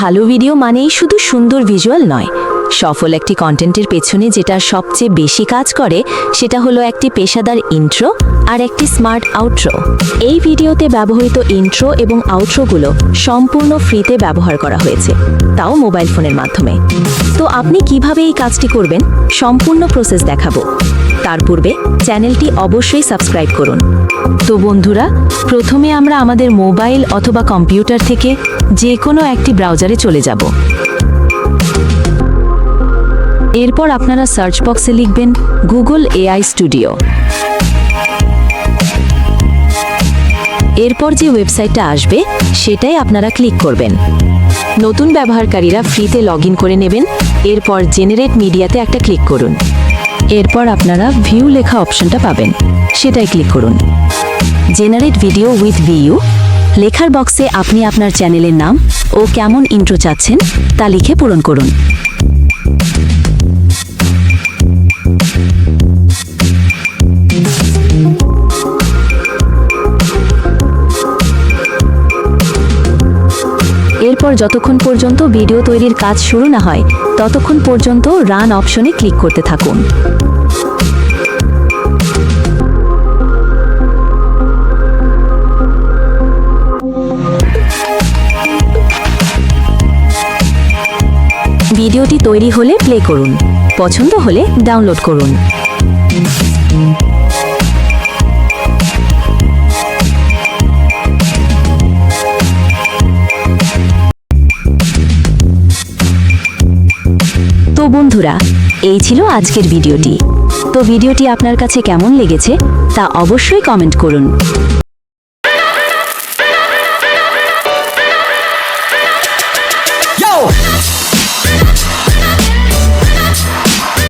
ভালো ভিডিও মানেই শুধু সুন্দর ভিজুয়াল নয়। সফল একটি কন্টেন্টের পেছনে যেটা সবচেয়ে বেশি কাজ করে, সেটা হলো একটি পেশাদার ইন্ট্রো আর একটি স্মার্ট আউট্রো এই ভিডিওতে ব্যবহৃত ইন্ট্রো এবং আউট্রোগুলো সম্পূর্ণ ফ্রিতে ব্যবহার করা হয়েছে, তাও মোবাইল ফোনের মাধ্যমে। তো আপনি কীভাবে এই কাজটি করবেন? সম্পূর্ণ প্রসেস দেখাবো। তার পূর্বে চ্যানেলটি অবশ্যই সাবস্ক্রাইব করুন। তো বন্ধুরা, প্রথমে আমরা আমাদের মোবাইল অথবা কম্পিউটার থেকে যে কোনো একটি ব্রাউজারে চলে যাব। এরপর আপনারা সার্চ বক্সে লিখবেন গুগল এআই স্টুডিও। এরপর যে ওয়েবসাইটটা আসবে, সেটাই আপনারা ক্লিক করবেন। নতুন ব্যবহারকারীরা ফ্রিতে লগ করে নেবেন। এরপর জেনারেট মিডিয়াতে একটা ক্লিক করুন। এরপর আপনারা ভিউ লেখা অপশনটা পাবেন। সেটাই ক্লিক করুন। জেনারেট ভিডিও উইথ ভিউ লেখার বক্সে আপনি আপনার চ্যানেলের নাম ও কেমন ইন্ট্রো চাচ্ছেন তা লিখে পূরণ করুন। যতক্ষণ পর্যন্ত ভিডিও তৈরির কাজ শুরু না হয়, ততক্ষণ পর্যন্ত রান অপশনে ক্লিক করতে থাকুন। ভিডিওটি তৈরি হলে প্লে করুন, পছন্দ হলে ডাউনলোড করুন। বন্ধুরা, এই ছিল আজকের ভিডিওটি। তো ভিডিওটি আপনার কাছে কেমন লেগেছে তা অবশ্যই কমেন্ট করুন।